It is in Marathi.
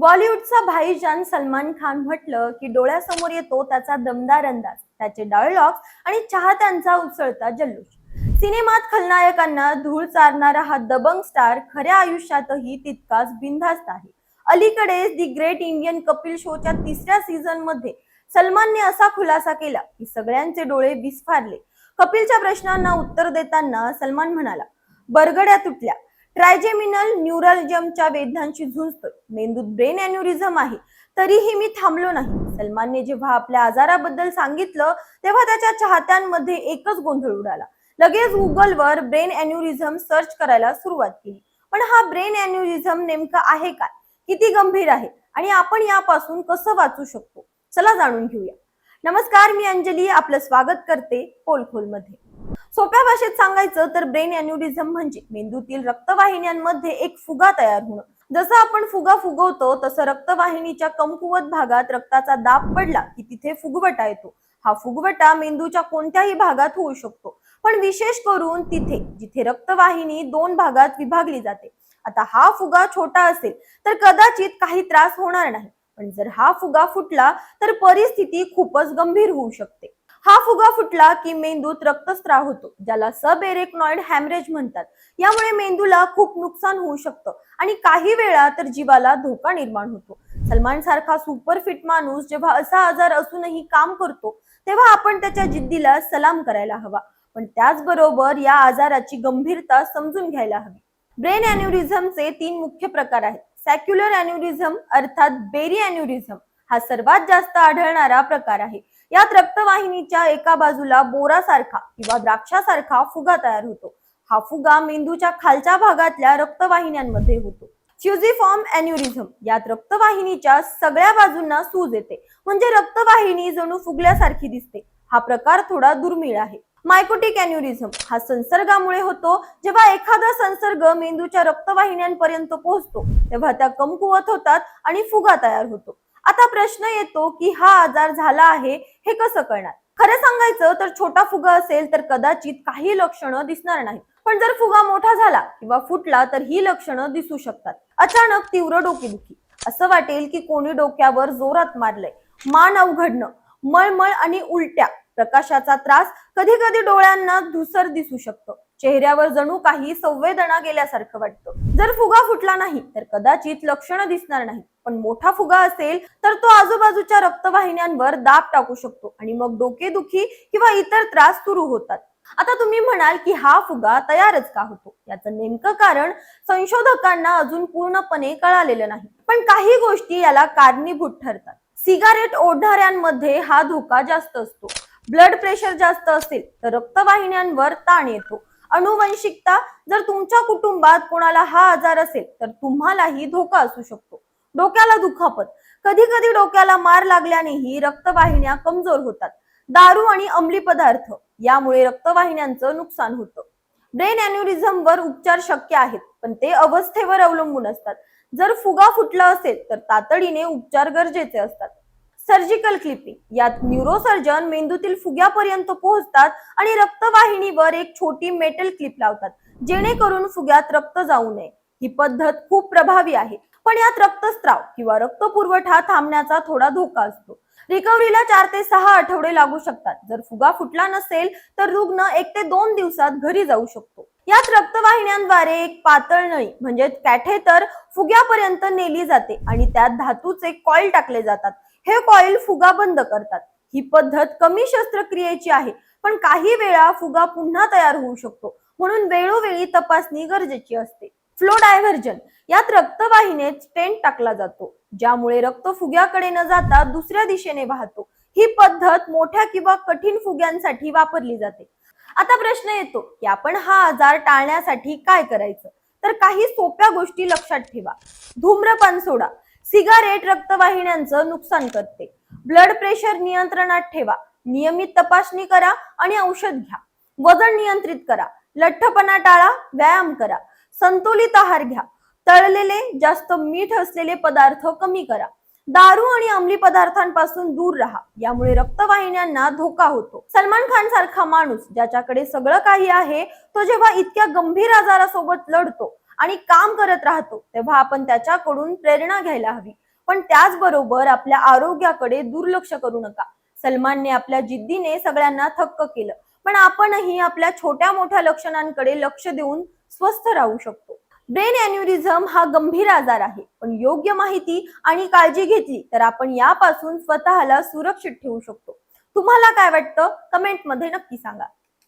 बॉलिवूडचा भाईजान सलमान खान म्हटलं की डोळ्यासमोर येतो त्याचा दमदार अंदाज त्याचे डायलॉग्स आणि चाहत्यांचा उसळता जल्लोष. सिनेमात खलनायकांना धूळ चारणारा हा दबंग स्टार खऱ्या आयुष्यातही तितकाच बिनधास्त आहे. अलीकडेच दी ग्रेट इंडियन कपिल शोच्या तिसऱ्या सीझनमध्ये सलमानने असा खुलासा केला की सगळ्यांचे डोळे विस्फारले. कपिलच्या प्रश्नांना उत्तर देताना सलमान म्हणाला बरगड्या तुटल्या ट्रायजेमिनल न्यूरलजमच्या वेदनांशी झुंजतोय. मेंदूत ब्रेन अॅन्युरिझम आहे. तरीही मी थांबलो नाही. सलमानने जेव्हा आपल्या आजाराबद्दल सांगितलं तेव्हा त्याच्या चाहत्यांमध्ये एकच गोंधळ उडाला. लगेच गुगलवर ब्रेन अॅन्युरिझम सर्च करायला सुरुवात केली. पण हा ब्रेन अॅन्युरिझम नेमका आहे काय? किती गंभीर आहे? आणि आपण यापासून कसं वाचू शकतो? चला जाणून घेऊया. नमस्कार मी अंजली. आपलं स्वागत करते पोलखोलमध्ये. सोप्या भाषेत सांगायचं तर ब्रेन अॅन्युरिझम म्हणजे मेंदूतील रक्तवाहिन्यांमध्ये एक फुगा तयार होणं. जसं आपण फुगा फुगवतो तसं रक्तवाहिनीच्या कमकुवत भागात रक्ताचा दाब पडला की तिथे फुगवटा येतो. हा फुगवटा मेंदूच्या कोणत्याही भागात होऊ शकतो. पण विशेष करून तिथे जिथे रक्तवाहिनी दोन भागात विभागली जाते. आता हा फुगा छोटा असेल तर कदाचित काही त्रास होणार नाही. पण जर हा फुगा फुटला तर परिस्थिती खूपच गंभीर होऊ शकते. हा फुगा फुटला की मेंदूत रक्तस्त्राव होतो ज्याला सब एरेक्नॉइड हॅमरेज म्हणतात. यामुळे मेंदूला खूप नुकसान होऊ शकतं आणि काही वेळा तर जीवाला धोका निर्माण होतो. सलमान सारखा सुपरफिट माणूस जेव्हा असा आजार असूनही काम करतो तेव्हा आपण त्याच्या जिद्दीला सलाम करायला हवा. पण त्याचबरोबर या आजाराची गंभीरता समजून घ्यायला हवी. ब्रेन अॅन्युरिझमचे तीन मुख्य प्रकार आहेत. सॅक्युलर अॅन्युरिझम अर्थात बेरी अॅन्युरिझम हा सर्वात जास्त आढळणारा प्रकार आहे. यात रक्तवाहिनीच्या एका बाजूला बोरासारखा किंवा द्राक्षासारखा फुगा तयार होतो. हा फुगा मेंदूच्या खालच्या भागातल्या रक्तवाहिन्यांमध्ये होतो. फ्युझिफॉर्म अॅन्युरिझम यात रक्तवाहिनीच्या सगळ्या बाजूंना सूज येते. म्हणजे रक्तवाहिनी जणू फुगल्यासारखी दिसते. हा प्रकार थोडा दुर्मिळ आहे. मायकोटिक अॅन्युरिझम हा संसर्गामुळे होतो. जेव्हा एखादा संसर्ग मेंदूच्या रक्तवाहिन्यांपर्यंत पोहोचतो तेव्हा त्या कमकुवत होतात आणि फुगा तयार होतो. आता प्रश्न येतो की हा आजार झाला आहे हे कसं कळणार? खरं सांगायचं तर छोटा फुगा असेल तर कदाचित काही लक्षणं दिसणार नाहीत. पण जर फुगा मोठा झाला किंवा फुटला तर ही लक्षणं दिसू शकतात. अचानक तीव्र डोकेदुखी. असं वाटेल की कोणी डोक्यावर जोरात मारलंय. मान अवघडणं मळमळ आणि उलट्या प्रकाशाचा त्रास कधी कधी डोळ्यांना धुसर दिसू शकतं. चेहऱ्यावर जणू काही संवेदना गेल्यासारखं वाटतं. जर फुगा फुटला नाही तर कदाचित लक्षणं दिसणार नाही पण मोठा फुगा असेल तर तो आजूबाजूच्या रक्तवाहिन्यांवर दाब टाकू शकतो आणि मग डोकेदुखी किंवा इतर त्रास सुरू होतात. आता तुम्ही म्हणाल की हा फुगा तयारच का होतो? याचं नेमकं कारण संशोधकांना अजून पूर्णपणे कळालेलं नाही. पण काही गोष्टी याला कारणीभूत ठरतात. सिगारेट ओढणाऱ्यांमध्ये हा धोका जास्त असतो. ब्लड प्रेशर जास्त असेल तर रक्तवाहिन्यांवर ताण येतो. अनुवंशिकता जर तुमच्या कुटुंबात कोणाला हा आजार असेल तर तुम्हालाही धोका असू शकतो. डोक्याला दुखापत. कधी कधी डोक्याला मार लागल्यानेही रक्तवाहिन्या कमजोर होतात. दारू आणि अंमली पदार्थ यामुळे रक्तवाहिन्यांचं नुकसान होतं. ब्रेन अॅन्युरिझम वर उपचार शक्य आहेत पण ते अवस्थेवर अवलंबून असतात. जर फुगा फुटला असेल तर तातडीने उपचार गरजेचे असतात. Surgical clipping. यात न्यूरोसर्जन मेंदूतील फुग्यापर्यंत पोहोचतात आणि रक्तवाहिनीवर एक छोटी मेटल क्लिप लावतात जेणेकरून फुग्यात रक्त जाऊ नये. ही पद्धत खूप प्रभावी आहे. पण यात रक्तस्त्राव किंवा रक्त पुरवठा थांबण्याचा थोडा धोका असतो. रिकव्हरीला चार ते सहा आठवडे लागू शकतात. जर फुगा फुटला नसेल तर रुग्ण एक ते दोन दिवसात घरी जाऊ शकतो. यात रक्तवाहिन्यांद्वारे एक पातळ नळी म्हणजे कॅथेटर फुग्यापर्यंत नेली जाते आणि त्यात धातूचे कॉईल टाकले जातात. हे कॉइल फुगा बंद करतात. ही पद्धत कमी शस्त्रक्रियेची आहे पण काही वेळा फुगा पुन्हा तयार होऊ शकतो. म्हणून वेळोवेळी तपासणी गरजेची असते. फ्लो डायव्हर्जन यात रक्तवाहिनीत स्टेंट टाकला जातो ज्यामुळे रक्त फुग्याकडे न जाता दुसऱ्या दिशेने वाहतो. ही पद्धत मोठ्या किंवा कठीण फुग्यांसाठी वापरली जाते. आता प्रश्न येतो की आपण हा आजार टाळण्यासाठी काय करायचं? तर काही सोप्या गोष्टी लक्षात ठेवा. धूम्रपान सोडा सिगारेट रक्तवाहिन्यांचं नुकसान करते. ब्लड प्रेशर नियंत्रणात ठेवा. नियमित तपासणी करा आणि औषध घ्या. वजन नियंत्रित करा. लठ्ठपणा टाळा. व्यायाम करा. संतुलित आहार घ्या. तळलेले जास्त मीठ असलेले पदार्थ कमी करा. दारू आणि अंमली पदार्थांपासून दूर राहा. यामुळे रक्तवाहिन्यांना धोका होतो. सलमान खान सारखा माणूस ज्याच्याकडे सगळं काही आहे तो जेव्हा इतक्या गंभीर आजारासोबत लढतो आणि काम करत राहतो तेव्हा आपण त्याच्याकडून प्रेरणा घ्यायला हवी. पण त्याचबरोबर आपल्या आरोग्याकडे दुर्लक्ष करू नका. सलमानने आपल्या जिद्दीने सगळ्यांना थक्क केलं. पण आपणही आपल्या छोट्या मोठ्या लक्षणांकडे लक्ष देऊन स्वस्थ राहू शकतो. ब्रेन अॅन्युरिझम हा गंभीर आजार आहे. पण योग्य माहिती आणि काळजी घेतली तर आपण यापासून स्वतःला सुरक्षित ठेवू शकतो. तुम्हाला काय वाटतं? कमेंटमध्ये नक्की सांगा.